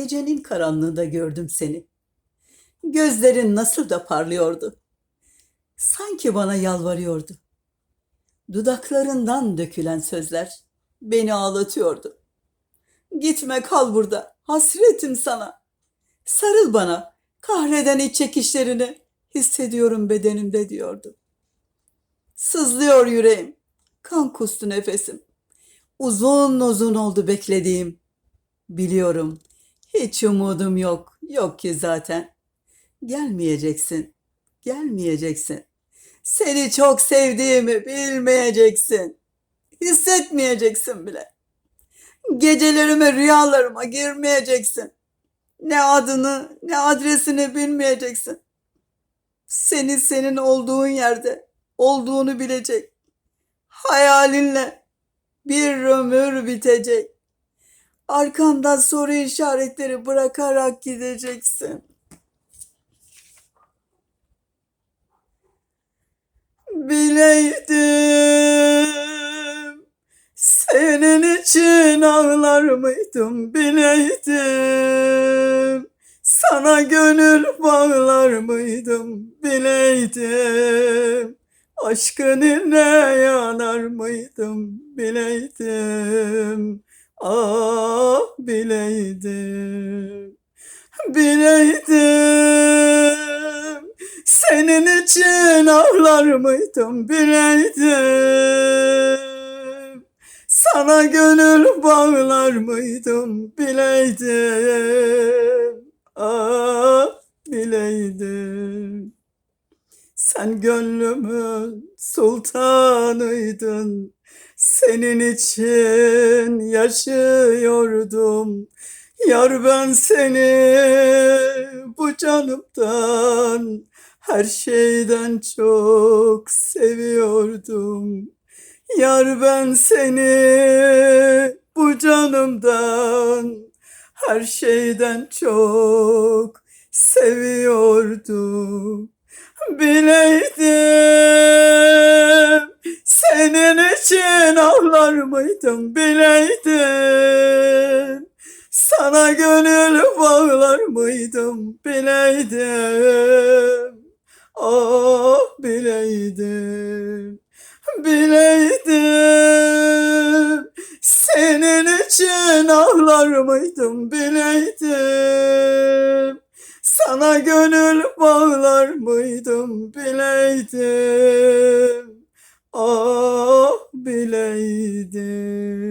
Gecenin karanlığında gördüm seni. Gözlerin nasıl da parlıyordu. Sanki bana yalvarıyordu. Dudaklarından dökülen sözler beni ağlatıyordu. Gitme kal burada, hasretim sana. Sarıl bana, kahreden iç çekişlerini hissediyorum bedenimde diyordu. Sızlıyor yüreğim, kan kustu nefesim. Uzun uzun oldu beklediğim. Biliyorum, hiç umudum yok, yok ki zaten. Gelmeyeceksin, gelmeyeceksin. Seni çok sevdiğimi bilmeyeceksin. Hissetmeyeceksin bile. Gecelerime, rüyalarıma girmeyeceksin. Ne adını, ne adresini bilmeyeceksin. Seni senin olduğun yerde olduğunu bilecek. Hayalinle bir ömür bitecek. Arkandan soru işaretleri bırakarak gideceksin. Bileydim. Senin için ağlar mıydım? Bileydim. Sana gönül bağlar mıydım? Bileydim. Aşkın ile yanar mıydım? Bileydim ah bileydim bileydim. Senin için ağlar mıydım bileydim. Sana gönül bağlar mıydım bileydim. Ah bileydim. Sen gönlümün sultanıydın senin için yaşıyordum Yar ben seni bu canımdan her şeyden çok seviyordum. Yar ben seni bu canımdan her şeyden çok seviyordum. Bileydim senin ağlar mıydım bileydim. Sana gönül bağlar mıydım bileydim. Ah bileydim. Bileydim. Senin için ağlar mıydım bileydim. Sana gönül bağlar mıydım bileydim. Ah bileydim.